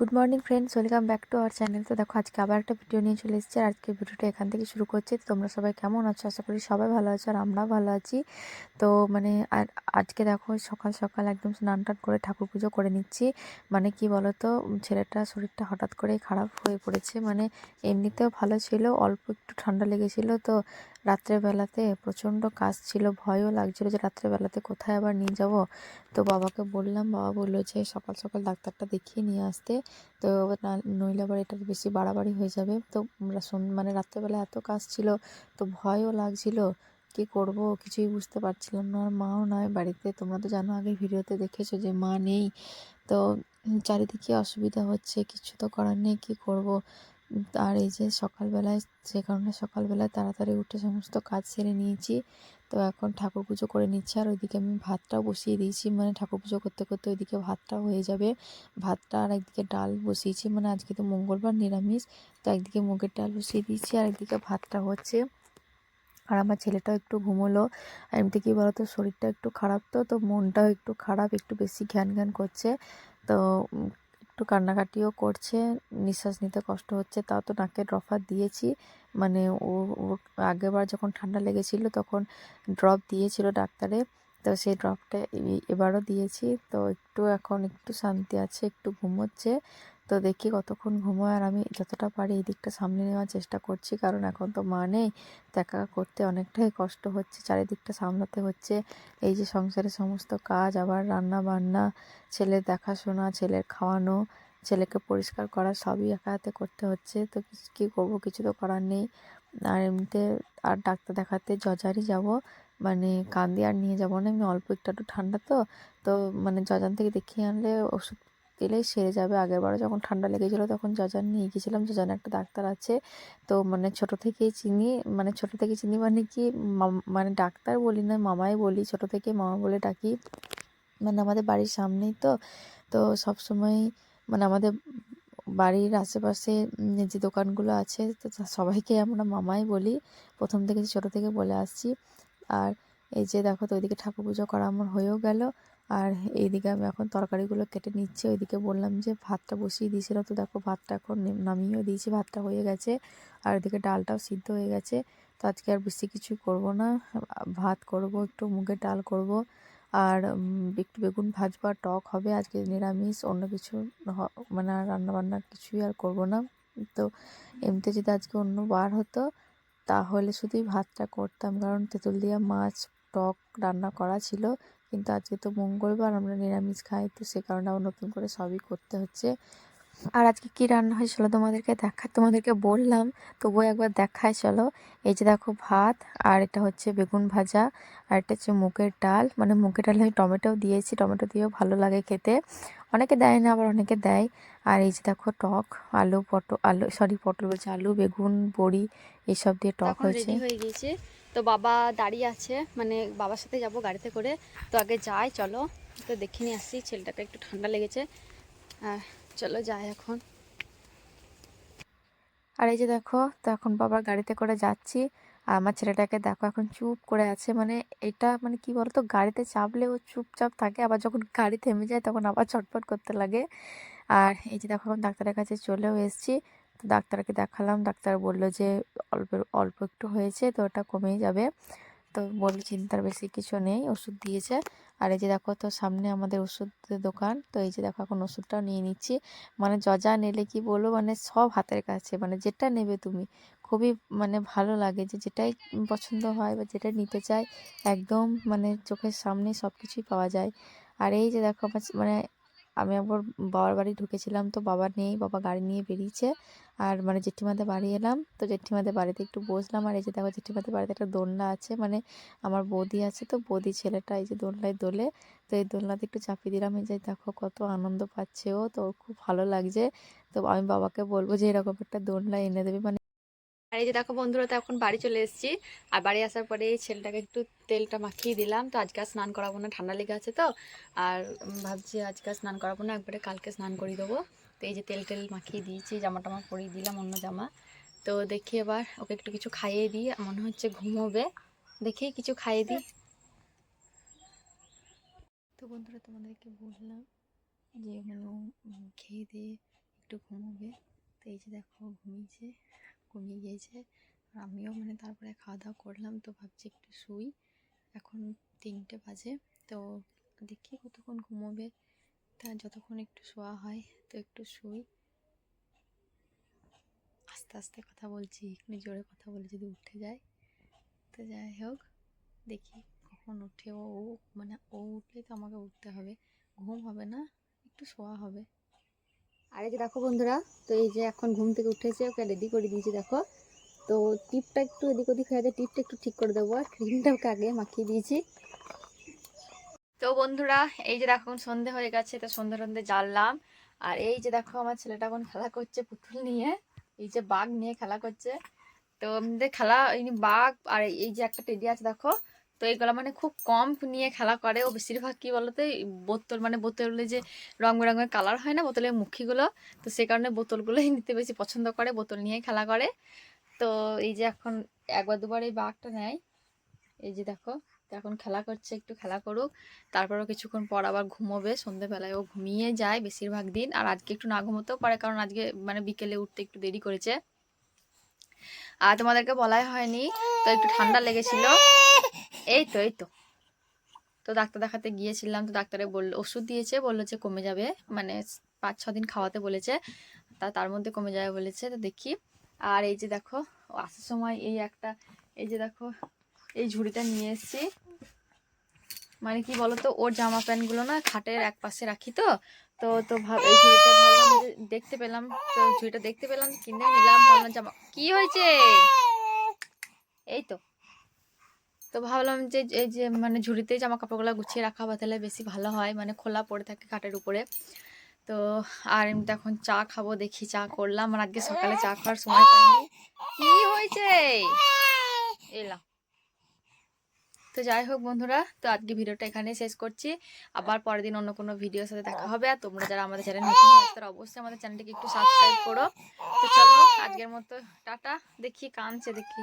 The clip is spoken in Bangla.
Good morning friends welcome back to our channel তো দেখো, আজকে আবার একটা ভিডিও নিয়ে চলে এসেছি। আর আজকে ভিডিওটা এখান থেকে শুরু করছি। তোমরা সবাই কেমন আছো? আশা করি সবাই ভালো আছো আর আমরাও ভালো আছি। তো মানে আর আজকে দেখো, সকাল সকাল একদম স্নান টান করে ঠাকুর পুজো করে নিচ্ছি। মানে কি বলো তো ছেলেটা শরীরটা হঠাৎ করেই খারাপ হয়ে পড়েছে। মানে এমনিতেও ভালো ছিল, অল্প একটু ঠান্ডা লেগেছিল। তো রাত্রেবেলাতে প্রচণ্ড কাজ ছিল, ভয়ও লাগছিল যে রাত্রেবেলাতে কোথায় আবার নিয়ে যাব। তো বাবাকে বললাম, বাবা বলল যে সকাল সকাল ডাক্তারটা দেখিয়ে নিয়ে আসতে। তো নইলে আবার এটা বেশি বাড়াবাড়ি হয়ে যাবে। তো মানে রাত্রেবেলা এত কাজ ছিল, তো ভয়ও লাগছিল। কি করব? কিছুই বুঝতে পারছিলাম না। আর মাও নয় বাড়িতে। তোমরা তো জানো, আগের ভিডিওতে দেখেছ যে মা নেই। তো চারিদিকে অসুবিধা হচ্ছে, কিছু তো করার নেই, কী করব? আর এই যে সকালবেলায়, যে কারণে সকালবেলায় তাড়াতাড়ি উঠে সমস্ত কাজ সেরে নিয়েছি। তো এখন ঠাকুর পুজো করে নিচ্ছি আর ওইদিকে আমি ভাতটাও বসিয়ে দিয়েছি। মানে ঠাকুর পুজো করতে করতে ওইদিকে ভাতটাও হয়ে যাবে। ভাতটা আর একদিকে ডাল বসিয়েছি। মানে আজকে তো মঙ্গলবার, নিরামিষ। তো একদিকে মুগের ডাল বসিয়ে দিয়েছি আর একদিকে ভাতটা হচ্ছে। আর আমার ছেলেটাও একটু ঘুমোলো। আর এমনি কি বলতো, শরীরটা একটু খারাপ তো তো মনটাও একটু খারাপ, একটু বেশি ঘ্যান ঘ্যান করছে। তো একটু কান্নাকাটিও করছে, নিঃশ্বাস নিতে কষ্ট হচ্ছে, তাও তো নাকে ড্রপার দিয়েছি। মানে ও, ওর আগেরবার যখন ঠান্ডা লেগেছিল তখন ড্রপ দিয়েছিল ডাক্তারে, তো সেই ড্রপটা এবারও দিয়েছি। তো একটু এখন একটু শান্তি আছে, একটু ঘুমোচ্ছে। তো দেখি কতক্ষণ ঘুমোয় আর আমি যতটা পারি এই দিকটা সামলে নেওয়ার চেষ্টা করছি। কারণ এখন তো মা নেই দেখা করতে অনেকটাই কষ্ট হচ্ছে, চারিদিকটা সামলাতে হচ্ছে। এই যে সংসারের সমস্ত কাজ, আবার রান্না বান্না ছেলের দেখাশোনা, ছেলের খাওয়ানো, ছেলেকে পরিষ্কার করা, সবই একা হাতে করতে হচ্ছে। তো কী করব? কিছু তো করার নেই। আর এমনিতে আর ডাক্তার দেখাতে জজারই যাব মানে কান্দি আর নিয়ে যাব না। এমনি অল্প একটু একটু ঠান্ডা তো তো মানে জজান থেকে দেখিয়ে আনলে ওষুধ দিলেই সেরে যাবে। আগেরবারও যখন ঠান্ডা লেগেছিলো তখন জজান নিয়ে গিয়েছিলাম জজান একটা ডাক্তার আছে। তো মানে ছোট থেকেই চিনি মানে ছোট থেকে চিনি মানে কি মানে ডাক্তার বলি না, মামাই বলি, ছোট থেকে মামা বলে ডাকি। মানে আমাদের বাড়ির সামনেই তো। তো সব সময় মানে আমাদের বাড়ির আশেপাশে যে দোকানগুলো আছে তো সবাইকে আমরা মামাই বলি। প্রথম থেকে ছোট থেকে বলে আসছি। আর এই যে দেখো তো ওইদিকে ঠাকুর পুজো করা আমার হয়েও গেল। আর এইদিকে আমি এখন তরকারিগুলো কেটে নিচ্ছি। ওইদিকে বললাম যে, ভাতটা বসিয়ে দিয়েছিলাম তো দেখো ভাতটা এখন নামিয়েও দিয়েছি, ভাতটা হয়ে গেছে। আর ওইদিকে ডালটাও সিদ্ধ হয়ে গেছে। তো আজকে আর বেশি কিছু করব না। ভাত করব, একটু মুগের ডাল করব। আর একটু বেগুন ভাজবো টক হবে। আজকে নিরামিষ, অন্য কিছু মানে আর রান্না বান্না কিছুই আর করব না। তো এমনিতে যদি আজকে অন্য বার হতো, তাহলে শুধুই ভাতটা করতাম। কারণ তেঁতুল দিয়া মাছ, টক রান্না করা ছিল। কিন্তু আজকে তো মঙ্গলবার আমরা নিরামিষ খাই তো সে কারণে আবার নতুন করে সবই করতে হচ্ছে। আর আজকে কি রান্না হয় চলো তোমাদেরকে দেখা তোমাদেরকে বললাম তবুও একবার দেখায় চলো। এই যে দেখো ভাত আর এটা হচ্ছে বেগুন ভাজা আর এটা হচ্ছে মুগের ডাল। মানে মুগের ডালে আমি টমেটো দিয়েছি টমেটো দিয়েও ভালো লাগে খেতে। অনেকে দেয় না আবার অনেকে দেয়। আর এই যে দেখো টক আলু পটল আলু সরি পটল বলছে আলু বেগুন বড়ি এইসব দিয়ে টক হয়েছে। হয়ে গিয়েছে। তো বাবা দাঁড়িয়ে আছে মানে বাবার সাথে যাব গাড়িতে করে। তো আগে যাই, চলো। তো দেখে নিয়ে আসি, ছেলেটাকে একটু ঠান্ডা লেগেছে। চলো যাই এখন। আর এই যে দেখো, তো এখন বাবার গাড়িতে করে যাচ্ছি। আর আমার ছেলেটাকে দেখো এখন চুপ করে আছে। মানে এটা মানে কি বলতো, গাড়িতে চাপলে ও চুপচাপ থাকে, আবার যখন গাড়ি থেমে যায় তখন আবার ছটফট করতে লাগে। আর এই যে দেখো, এখন ডাক্তারের কাছে চলেও এসেছি। ডাক্তারকে দেখালাম। ডাক্তার বলল যে, অল্প অল্প একটু হয়েছে তো ওটা কমেই যাবে। তো বলল চিন্তার বেশি কিছু নেই, ওষুধ দিয়েছে। আর এই যে দেখো তো সামনে আমাদের ওষুধের দোকান, তো এই যে দেখো এখন ওষুধটাও নিয়ে নিচ্ছি। মানে যা নিলে কি বলব মানে সব হাতের কাছে মানে যেটা নেবে তুমি। খুবই মানে ভালো লাগে যে যেটাই পছন্দ হয় বা যেটা নিতে চাই একদম মানে চোখের সামনে সব কিছুই পাওয়া যায়। আর এই যে দেখো মানে আমি একবার বাবার বাড়ি ঢুকেছিলাম তো বাবা নেই, বাবা গাড়ি নিয়ে বেরিয়েছে। আর মানে জেঠিমাদের বাড়ি এলাম, তো জেঠিমাদের বাড়িতে একটু বসলাম। আর এই যে দেখো জেঠিমাদের বাড়িতে একটা দোলনা আছে মানে আমার বৌদি আছে তো, বৌদি ছেলেটা এই যে দোলনায় দোলে। তো এই দোলনাতে একটু চাপিয়ে দিলাম, এই যে দেখো কত আনন্দ পাচ্ছে ও, তো খুব ভালো লাগছে। তো আমি বাবাকে বলব যে এরকম একটা দোলনা এনে দেবে মানে আর এই যে দেখো বন্ধুরা, তো এখন বাড়ি চলে এসেছি। আর বাড়ি আসার পরে এই ছেলেটাকে একটু তেলটা মাখিয়ে দিলাম। তো আজকে স্নান করাবো না, ঠান্ডা লেগে আছে তো। আর ভাবছি আজকে স্নান করাবো না, একবারে কালকে স্নান করিয়ে দেবো। তো এই যে তেল টেল মাখিয়ে দিয়েছি, জামা টামা পরিয়ে দিলাম, অন্য জামা। তো দেখি এবার ওকে একটু কিছু খাইয়ে দিই, মনে হচ্ছে ঘুমোবে। দেখি কিছু খাইয়ে দিই। তো বন্ধুরা, তোমাদেরকে বললাম যে হলো খেয়ে দিয়ে একটু ঘুমোবে। তো এই যে দেখো, ঘুমিয়েছে। ঘুমিয়ে গিয়েছে আর আমিও মানে তারপরে খাওয়া দাওয়া করলাম, তো ভাবছি একটু শুই। এখন তিনটে বাজে, তো দেখি কতক্ষণ ঘুমোবে। তা যতক্ষণ একটু শোয়া হয়, তো একটু শুই। আস্তে আস্তে কথা বলছি, একটু জোরে কথা বলে যদি উঠে যায়। তো যাই হোক, দেখি কখন উঠে ও মানে ও উঠলেই তো আমাকে উঠতে হবে। ঘুম হবে না, একটু শোয়া হবে। আর এই যে দেখো বন্ধুরা, তো এই যে এখন ঘুম থেকে উঠেছে, ওকে রেডি করে দিয়েছি, দেখো। তো টিপটা একটু এদিক ওদিক হয়ে যায়, টিপটা একটু ঠিক করে দেবো, আর ক্রিমটা ওকে আগে মাখিয়ে দিয়েছি। তো বন্ধুরা, এই যে দেখো সন্ধে হয়ে গেছে, তো সন্ধে সন্ধে জ্বাললাম। আর এই যে দেখো, আমার ছেলেটা এখন খেলা করছে পুতুল নিয়ে, এই যে বাঘ নিয়ে খেলা করছে। তো খেলা, এই বাঘ আর এই যে একটা টেডি আছে, দেখো তো এইগুলো মানে খুব কম নিয়ে খেলা করে। ও বেশিরভাগ কি বলতো বোতল মানে বোতলে যে রং বেরঙের কালার হয় না, বোতলের মুখিগুলো, তো সে কারণে বোতলগুলোই নিতে বেশি পছন্দ করে, বোতল নিয়ে খেলা করে। তো এই যে এখন একবার দুবার এই বাঘটা নেয়। এই যে দেখো এখন খেলা করছে, একটু খেলা করুক। তারপরও কিছুক্ষণ পর আবার ঘুমোবে, সন্ধেবেলায় ও ঘুমিয়ে যায় বেশিরভাগ দিন। আর আজকে একটু না ঘুমোতেও পারে, কারণ আজকে মানে বিকেলে উঠতে একটু দেরি করেছে। আর তোমাদেরকে বলাই হয়নি, তো একটু ঠান্ডা লেগেছিল। এই তো এই তো তো ডাক্তার দেখাতে গিয়েছিলাম, তো ডাক্তারে বলল, ওষুধ দিয়েছে, বলল যে কমে যাবে। মানে পাঁচ, ছ দিন খাওয়াতে বলেছে, তা তার মধ্যে কমে যাবে বলেছে, তো দেখি। আর এই যে দেখো আসার সময় এই একটা, এই যে দেখো, এই ঝুড়িটা নিয়ে এসেছি। মানে কি বলতো, ওর জামা প্যান্টগুলো না খাটের এক পাশে রাখি তো তো তো ভাব এই ঝুড়িটা দেখতে পেলাম, তো ঝুড়িটা দেখতে পেলাম, কিনে নিলাম, ভাবলাম জামা কি হয়েছে? এই তো। তো ভাবলাম যে এই যে মানে ঝুড়িতে জামা কাপড়গুলো গুছিয়ে রাখা বা তাহলে বেশি ভালো হয়। মানে খোলা পড়ে থাকে খাটের উপরে। তো আর এমনিতে এখন চা খাব, দেখি চা করলাম। আর আজকে সকালে চা খাওয়ার সময় পাইনি। কি হয়েছে? এলাম তো যাই হোক বন্ধুরা, তো আজকে ভিডিওটা এখানে শেষ করছি। আবার পরের দিন অন্য কোনো ভিডিওর সাথে দেখা হবে। আর তোমরা যারা আমাদের চ্যানেল নতুন হয়ে তারা অবশ্যই আমাদের চ্যানেলটিকে একটু সাবস্ক্রাইব করো। তো চলো, আজকের মতো টাটা। দেখি, কাঁদছে দেখি।